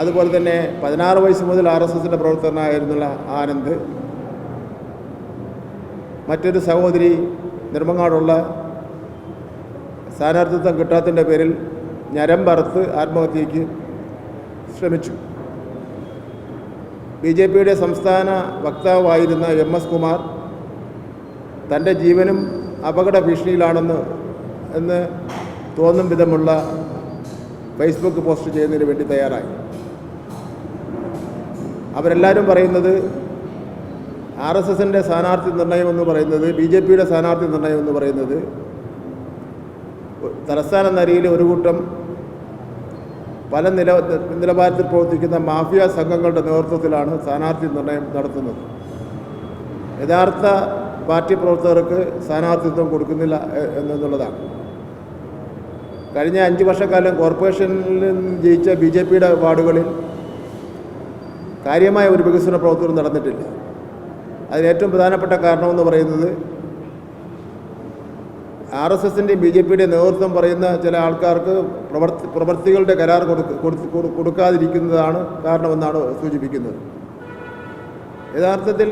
അതുപോലെ തന്നെ പതിനാറ് വയസ്സ് മുതൽ ആർ എസ് എസിന്റെ പ്രവർത്തകനായിരുന്നുള്ള ആനന്ദ് മറ്റൊരു സഹോദരി നിർമ്മങ്ങാടുള്ള സ്ഥാനാർത്ഥിത്വം കിട്ടാത്തതിന്റെ പേരിൽ ഞരമ്പറുത്ത് ആത്മഹത്യയ്ക്ക് ശ്രമിച്ചു. ബി ജെ പിയുടെ സംസ്ഥാന വക്താവായിരുന്ന എം എസ് കുമാർ തന്റെ ജീവനും അപകട ഭീഷണിയിലാണെന്ന് എന്ന് തോന്നും വിധമുള്ള ഫേസ്ബുക്ക് പോസ്റ്റ് ചെയ്യുന്നതിന് വേണ്ടി തയ്യാറായി. അവരെല്ലാവരും പറയുന്നത് ആർ എസ് എസിന്റെ സ്ഥാനാർത്ഥി നിർണയം എന്ന് പറയുന്നത് ബി ജെ പിയുടെ സ്ഥാനാർത്ഥി നിർണയം എന്ന് പറയുന്നത് തലസ്ഥാന നരിയിൽ ഒരു കൂട്ടം പല നില നിലവാരത്തിൽ പ്രവർത്തിക്കുന്ന മാഫിയ സംഘങ്ങളുടെ നേതൃത്വത്തിലാണ് സ്ഥാനാർത്ഥി നിർണയം നടത്തുന്നത്. യഥാർത്ഥ പാർട്ടി പ്രവർത്തകർക്ക് സ്ഥാനാർത്ഥിത്വം കൊടുക്കുന്നില്ല എന്നുള്ളതാണ്. കഴിഞ്ഞ അഞ്ച് വർഷക്കാലം കോർപ്പറേഷനിൽ ജയിച്ച ബി ജെ പിയുടെ വാർഡുകളിൽ കാര്യമായ ഒരു വികസന പ്രവർത്തനം നടന്നിട്ടില്ല. അതിന് ഏറ്റവും പ്രധാനപ്പെട്ട കാരണമെന്ന് പറയുന്നത് ആർ എസ് എസിന്റെയും ബി ജെ പിയുടെയും നേതൃത്വം പറയുന്ന ചില ആൾക്കാർക്ക് പ്രവർത്തി പ്രവർത്തികളുടെ കരാർ കൊടുക്ക കൊടുക്കാതിരിക്കുന്നതാണ് കാരണമെന്നാണ് സൂചിപ്പിക്കുന്നത്. യഥാർത്ഥത്തിൽ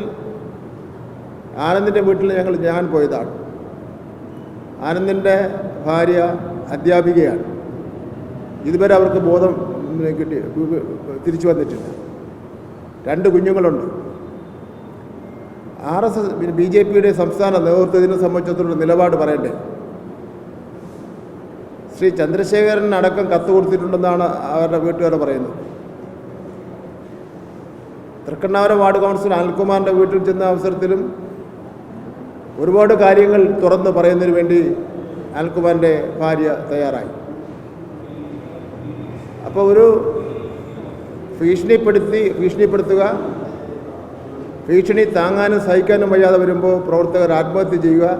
ആനന്ദിന്റെ വീട്ടിൽ ഞങ്ങൾ ഞാൻ പോയതാണ്. ആനന്ദിന്റെ ഭാര്യ അധ്യാപികയാണ്. ഇതുവരെ അവർക്ക് ബോധം കിട്ടി തിരിച്ചു വന്നിട്ടില്ല. രണ്ട് കുഞ്ഞുങ്ങളുണ്ട്. R S S B J പിയുടെ സംസ്ഥാന നേതൃത്വത്തിനെ സംബന്ധിച്ചിടത്തോളം നിലപാട് പറയണ്ടേ? ശ്രീ ചന്ദ്രശേഖരൻ അടക്കം കത്ത് കൊടുത്തിട്ടുണ്ടെന്നാണ് അവരുടെ വീട്ടുകാർ പറയുന്നത്. തൃക്കണ്ണാപുരം വാർഡ് കൗൺസിലർ അനിൽകുമാറിന്റെ വീട്ടിൽ ചെന്ന അവസരത്തിലും ഒരുപാട് കാര്യങ്ങൾ തുറന്ന് പറയുന്നതിന് വേണ്ടി അനിൽകുമാറിന്റെ ഭാര്യ തയ്യാറായി. അപ്പോൾ ഒരു ഭീഷണിപ്പെടുത്തി ഭീഷണിപ്പെടുത്തുക. ഭീഷണി താങ്ങാനും സഹിക്കാനും വയ്യാതെ വരുമ്പോൾ പ്രവർത്തകർ ആത്മഹത്യ ചെയ്യുക.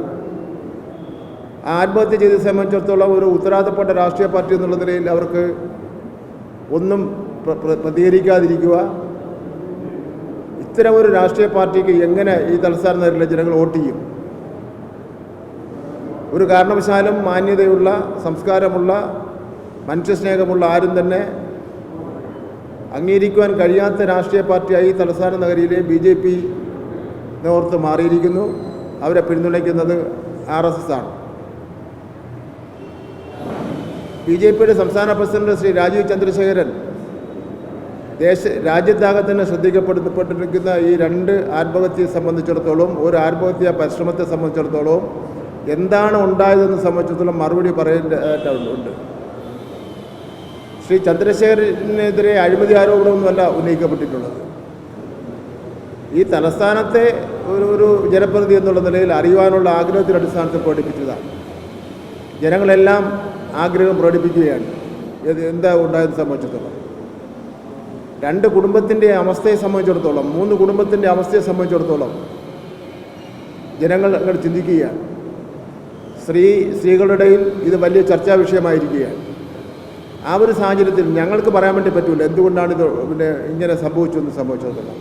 ആത്മഹത്യ ചെയ്തത് സംബന്ധിച്ചിടത്തോളം ഒരു ഉത്തരവാദിത്തപ്പെട്ട രാഷ്ട്രീയ പാർട്ടി എന്നുള്ള നിലയിൽ അവർക്ക് ഒന്നും പ്ര- പ്ര- പ്രതികരിക്കാതിരിക്കുക. ഇത്തരം ഒരു രാഷ്ട്രീയ പാർട്ടിക്ക് എങ്ങനെ ഈ തലസ്ഥാന നഗരത്തിലെ ജനങ്ങൾ വോട്ട് ചെയ്യും? ഒരു കാരണവശാലും മാന്യതയുള്ള സംസ്കാരമുള്ള മനുഷ്യസ്നേഹമുള്ള ആരും തന്നെ അംഗീകരിക്കുവാൻ കഴിയാത്ത രാഷ്ട്രീയ പാർട്ടിയായി തലസ്ഥാന നഗരിയിലെ ബി ജെ പി നേതൃത്വം മാറിയിരിക്കുന്നു. അവരെ പിന്തുണയ്ക്കുന്നത് ആർ എസ് എസ് ആണ്. ബി ജെ പിയുടെ സംസ്ഥാന പ്രസിഡന്റ് ശ്രീ രാജീവ് ചന്ദ്രശേഖരൻ ദേശ രാജ്യത്താകെ തന്നെ ശ്രദ്ധിക്കപ്പെടുത്തപ്പെട്ടിരിക്കുന്ന ഈ രണ്ട് ആത്മഹത്യയെ സംബന്ധിച്ചിടത്തോളം ഒരു ആത്മഹത്യ പരിശ്രമത്തെ സംബന്ധിച്ചിടത്തോളം എന്താണ് ഉണ്ടായതെന്ന് സംബന്ധിച്ചിടത്തോളം മറുപടി പറയേണ്ടതുണ്ട് ശ്രീ ചന്ദ്രശേഖരനെതിരെ അഴിമതി ആരോപണമൊന്നുമല്ല ഉന്നയിക്കപ്പെട്ടിട്ടുള്ളത്. ഈ തലസ്ഥാനത്തെ ഒരു ഒരു ജനപ്രതിനിധി എന്നുള്ള നിലയിൽ അറിയുവാനുള്ള ആഗ്രഹത്തിന്റെ അടിസ്ഥാനത്തിൽ പ്രകടിപ്പിച്ചതാണ്. ജനങ്ങളെല്ലാം ആഗ്രഹം പ്രകടിപ്പിക്കുകയാണ്. എന്താ ഉണ്ടായത് സംബന്ധിച്ചിടത്തോളം. രണ്ട് കുടുംബത്തിന്റെ അവസ്ഥയെ സംബന്ധിച്ചിടത്തോളം മൂന്ന് കുടുംബത്തിന്റെ അവസ്ഥയെ സംബന്ധിച്ചിടത്തോളം ജനങ്ങൾ അങ്ങനെ ചിന്തിക്കുകയാണ്. സ്ത്രീ സ്ത്രീകളുടെ ഇടയിൽ ഇത് വലിയ ചർച്ചാ വിഷയമായിരിക്കുകയാണ്. ആ ഒരു സാഹചര്യത്തിൽ ഞങ്ങൾക്ക് പറയാൻ വേണ്ടി പറ്റൂല. എന്തുകൊണ്ടാണ് ഇത് പിന്നെ ഇങ്ങനെ സംഭവിച്ചു എന്ന് സംഭവിച്ചതല്ല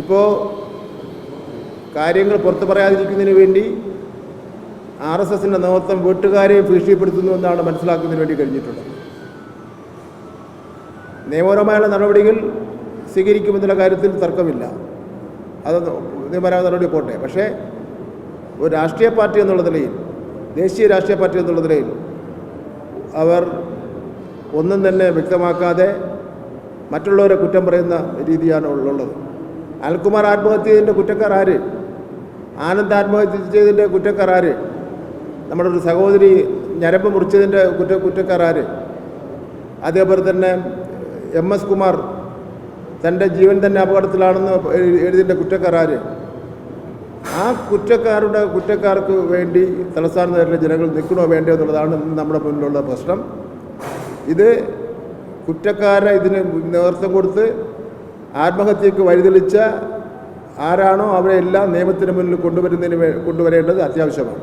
ഇപ്പോൾ കാര്യങ്ങൾ പുറത്തു പറയാതിരിക്കുന്നതിന് വേണ്ടി ആർ എസ് എസിന്റെ നേതൃത്വം വീട്ടുകാരെ ഭീഷണിപ്പെടുത്തുന്നു എന്നാണ് മനസ്സിലാക്കുന്നതിന് വേണ്ടി കഴിഞ്ഞിട്ടുള്ളത്. നിയമപരമായുള്ള നടപടികൾ സ്വീകരിക്കുമെന്നുള്ള കാര്യത്തിൽ തർക്കമില്ല. അത് നിയമപരമായ നടപടി പോട്ടെ. പക്ഷേ ഒരു രാഷ്ട്രീയ പാർട്ടി എന്നുള്ള നിലയിൽ ദേശീയ രാഷ്ട്രീയ പാർട്ടി എന്നുള്ള നിലയിൽ അവർ ഒന്നും തന്നെ വ്യക്തമാക്കാതെ മറ്റുള്ളവരെ കുറ്റം പറയുന്ന രീതിയാണ് ഉള്ളത്. അനിൽകുമാർ ആത്മഹത്യ ചെയ്തതിന്റെ കുറ്റക്കാർ ആര്? ആനന്ദ് ആത്മഹത്യ ചെയ്തതിന്റെ കുറ്റക്കാർ ആര്? നമ്മുടെ ഒരു സഹോദരി ഞരമ്പ് മുറിച്ചതിന്റെ കുറ്റ കുറ്റക്കാർ ആര്? അതേപോലെ തന്നെ എം എസ് കുമാർ തന്റെ ജീവൻ തന്നെ അപകടത്തിലാണെന്ന് എഴുതിന്റെ കുറ്റക്കാർ ആര്? ആ കുറ്റക്കാരുടെ കുറ്റക്കാർക്ക് വേണ്ടി തലസ്ഥാന നഗരിലെ ജനങ്ങൾ നിൽക്കണോ വേണ്ടോ എന്നുള്ളതാണ് നമ്മുടെ മുന്നിലുള്ള പ്രശ്നം. ഇത് കുറ്റക്കാരെ ഇതിന് നേതൃത്വം കൊടുത്ത് ആത്മഹത്യക്ക് വഴിതെളിച്ച ആരാണോ അവരെല്ലാം നിയമത്തിന് മുന്നിൽ കൊണ്ടുവരുന്നതിന് കൊണ്ടുവരേണ്ടത് അത്യാവശ്യമാണ്.